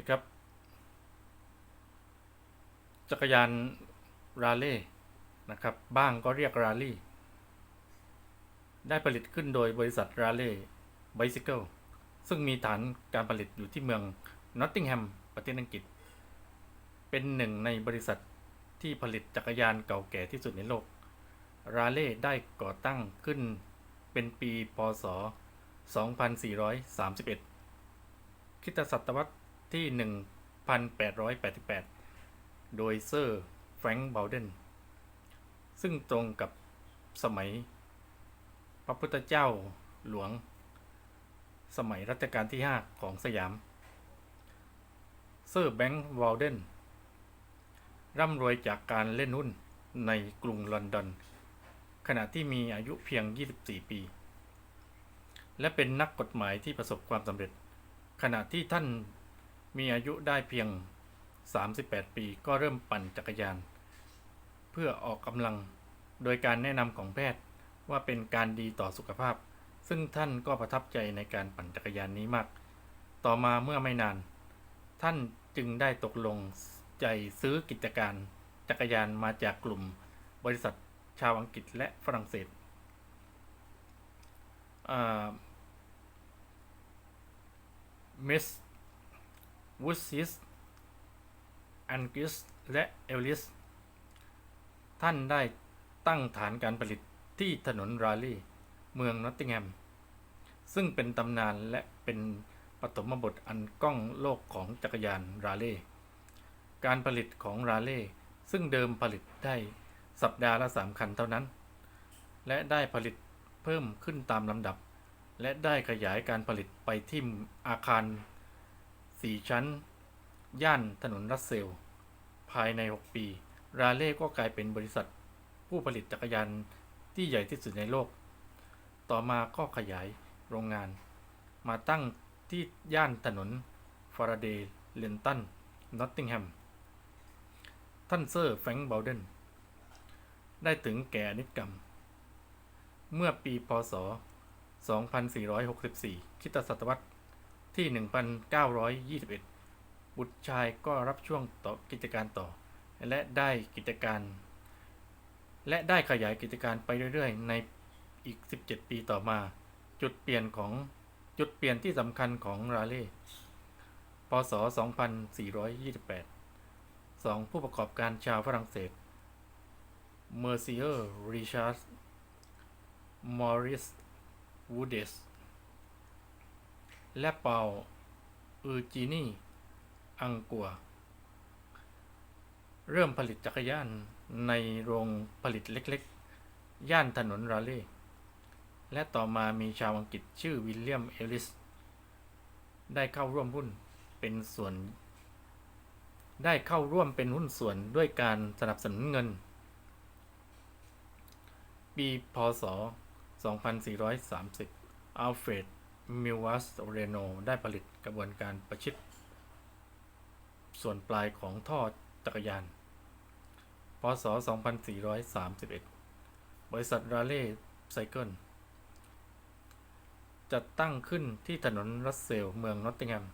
ีครับ จักรยานราเล่นะครับ บ้างก็เรียกราลี่ ได้ผลิตขึ้นโดยบริษัทราเล่ไบซิเคิลซึ่งมีฐานการผลิตอยู่ที่เมืองนอตติงแฮมประเทศอังกฤษ เป็นหนึ่งในบริษัทที่ผลิตจักรยานเก่าแก่ที่สุดในโลก ราเล่ได้ก่อตั้งขึ้นเป็นปี พศ 2431คริตศตวรรษ ที่ 1888 โดยเซอร์แฟรงค์เบลเดนซึ่งตรงกับสมัยพระพุทธเจ้าหลวง สมัยรัชกาลที่ 5 ของสยาม เซอร์แบงค์วอลเดนร่ำรวยจากการเล่นหุ้นในกรุงลอนดอน ขณะที่มีอายุเพียง 24 ปี และเป็นนักกฎหมายที่ประสบความสำเร็จ ขณะที่ท่าน มีอายุได้เพียง 38 ปีก็เริ่มปั่นจักรยาน เพื่อออกกำลังโดยการแนะนำของแพทย์ว่าเป็นการดีต่อสุขภาพ ซึ่งท่านก็ประทับใจในการปั่นจักรยานนี้มาก ต่อมาเมื่อไม่นาน ท่านจึงได้ตกลงใจซื้อกิจการจักรยานมาจากกลุ่มบริษัทชาวอังกฤษและฝรั่งเศสมิส วูดซิส อันกิส และเอลลิส ท่านได้ตั้งฐานการผลิตที่ถนนราลีเมืองนอตติงแฮม ซึ่งเป็นตำนานและเป็นปฐมบทอันก้องโลกของจักรยานราเล่ การผลิตของราเล่ ซึ่งเดิมผลิตได้สัปดาห์ละสามคันเท่านั้น และได้ผลิตเพิ่มขึ้นตามลำดับ และได้ขยายการผลิตไปที่อาคาร สี่ชั้น ย่านถนนรัสเซล ภายใน 6 ปี ราเล่ก็กลายเป็นบริษัท ผู้ผลิตจักรยานที่ใหญ่ที่สุดในโลก ต่อมาก็ขยายโรงงาน มาตั้งที่ย่านถนน ฟาราเดย์เลนตัน นอตติงแฮม ท่านเซอร์แฟรงค์เบลเดน ได้ถึงแก่นิจกรรม เมื่อปีพศ 2464 คิตศตวรรษ ที่ 1921 บุตรชายก็รับช่วงต่อกิจการต่อ และได้กิจการ และได้ขยายกิจการไปเรื่อยๆ ในอีก 17 ปีต่อมา จุดเปลี่ยนของจุดเปลี่ยนที่สำคัญของราเล่พศ 2428สองผู้ประกอบการชาวฝรั่งเศส เมอร์ซิเออร์ ริชาร์ด มอริส วูเดส และเปาอูจินี่ อังกัว เริ่มผลิตจักรยานในโรงผลิตเล็กๆ ย่านถนนราเล่และต่อมามีชาวอังกฤษชื่อวิลเลียม เอลลิส ได้เข้าร่วมหุ้นเป็นส่วน ได้เข้าร่วมเป็นหุ้นส่วนด้วยการสนับสนุนเงิน ปี พศ 2430 อัลเฟรด มิวัสเรโนได้ผลิตกระบวนการประชิดส่วนปลายของท่อจักรยาน พศ 2431 บริษัทราเล่ไซเคิลจัดตั้งขึ้นที่ถนนรัสเซล เมืองนอตติงแฮม